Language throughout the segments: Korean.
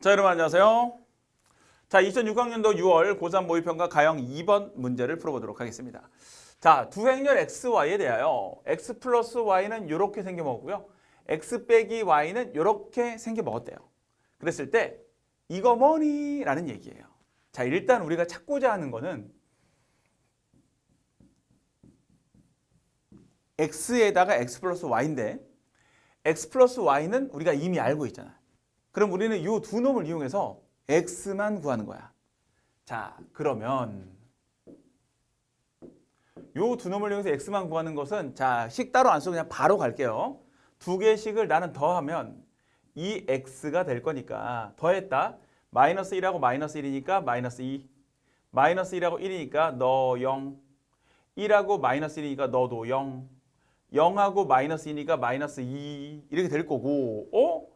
자, 여러분 안녕하세요. 자, 2006학년도 6월 고3 모의평가 가형 2번 문제를 풀어보도록 하겠습니다. 자, 두 행렬 xy에 대하여 x 플러스 y는 이렇게 생겨 먹었고요. x 빼기 y는 이렇게 생겨 먹었대요. 그랬을 때 이거 뭐니? 라는 얘기예요. 자, 일단 우리가 찾고자 하는 거는 x에다가 x 플러스 y인데 x 플러스 y는 우리가 이미 알고 있잖아. 그럼 우리는 이 두 놈을 이용해서 x만 구하는 거야. 자, 그러면 요두 놈을 이용해서 x만 구하는 것은 자, 식 따로 안 쓰고 그냥 바로 갈게요. 두 개씩을 나는 더하면 이 x가 될 거니까 더했다. 마이너스 1하고 마이너스 1이니까 마이너스 2. 마이너스 1하고 1이니까 너 0. 1하고 마이너스 1이니까 너도 0. 0하고 마이너스 2니까 마이너스 2 이렇게 될 거고 어?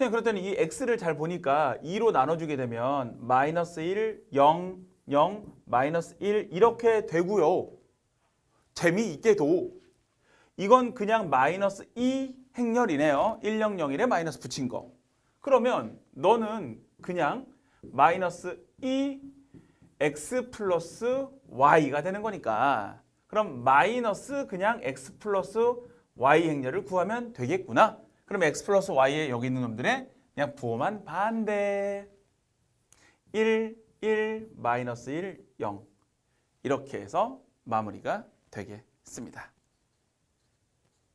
선생님 그랬더니 이 x를 잘 보니까 2로 나눠주게 되면 마이너스 1, 0, 0, 마이너스 1 이렇게 되고요. 재미있게도 이건 그냥 마이너스 2 행렬이네요. 1, 0, 0, 1에 마이너스 붙인 거. 그러면 너는 그냥 마이너스 2 x 플러스 y가 되는 거니까 그럼 마이너스 그냥 x 플러스 y 행렬을 구하면 되겠구나. 그럼 x 플러스 y에 여기 있는 놈들의 그냥 부호만 반대. 1, 1, 마이너스 1, 0. 이렇게 해서 마무리가 되겠습니다.